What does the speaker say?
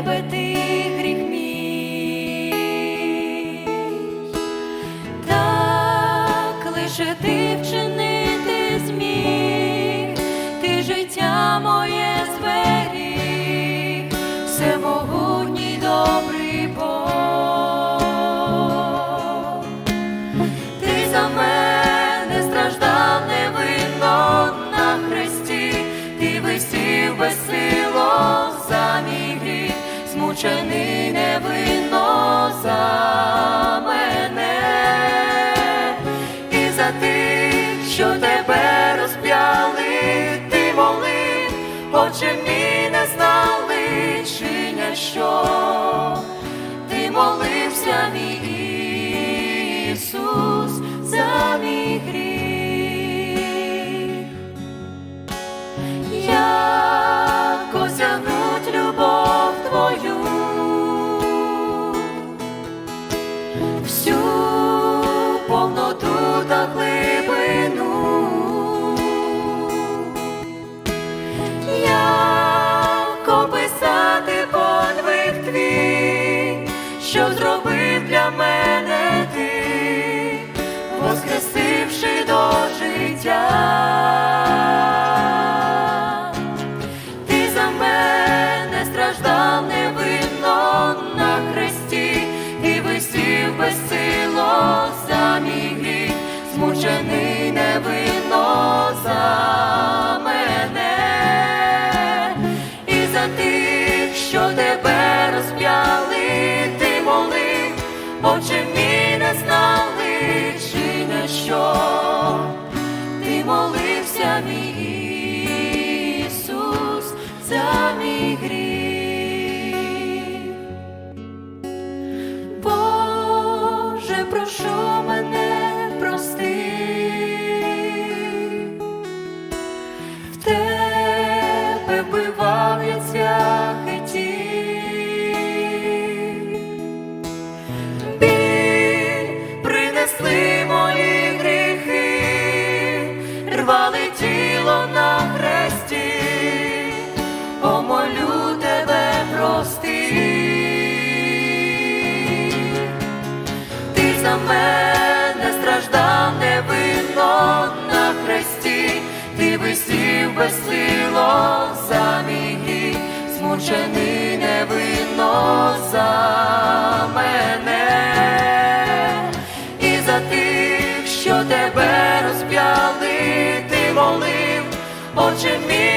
тебе ти гріх мій, так лише ти вчинити зміг, ти життя моє зберіг, всемогутній добрий Бог. Ти за мене страждав невинно на хресті, ти висів без змучений невинно за мене, і за тих, що тебе розп'яли, ти молив, очі мій не знали, чиня що ти молився, мій Ісус, за мій гріх. Всю повноту та глибину. Як описати подвиг твій, що зробив змучений невинно за мене, і за тих, що тебе розп'яли, ти молив, очі мій не знали, чи не що ти молився, мій Ісус, за мій гріх. Принесли мої гріхи, рвали тіло на хресті, помолю тебе прости. Ти за мене страждав невинно на хресті, ти висів безсило за мій гріх, змучений тебе розп'яли, ти молив, Отче мій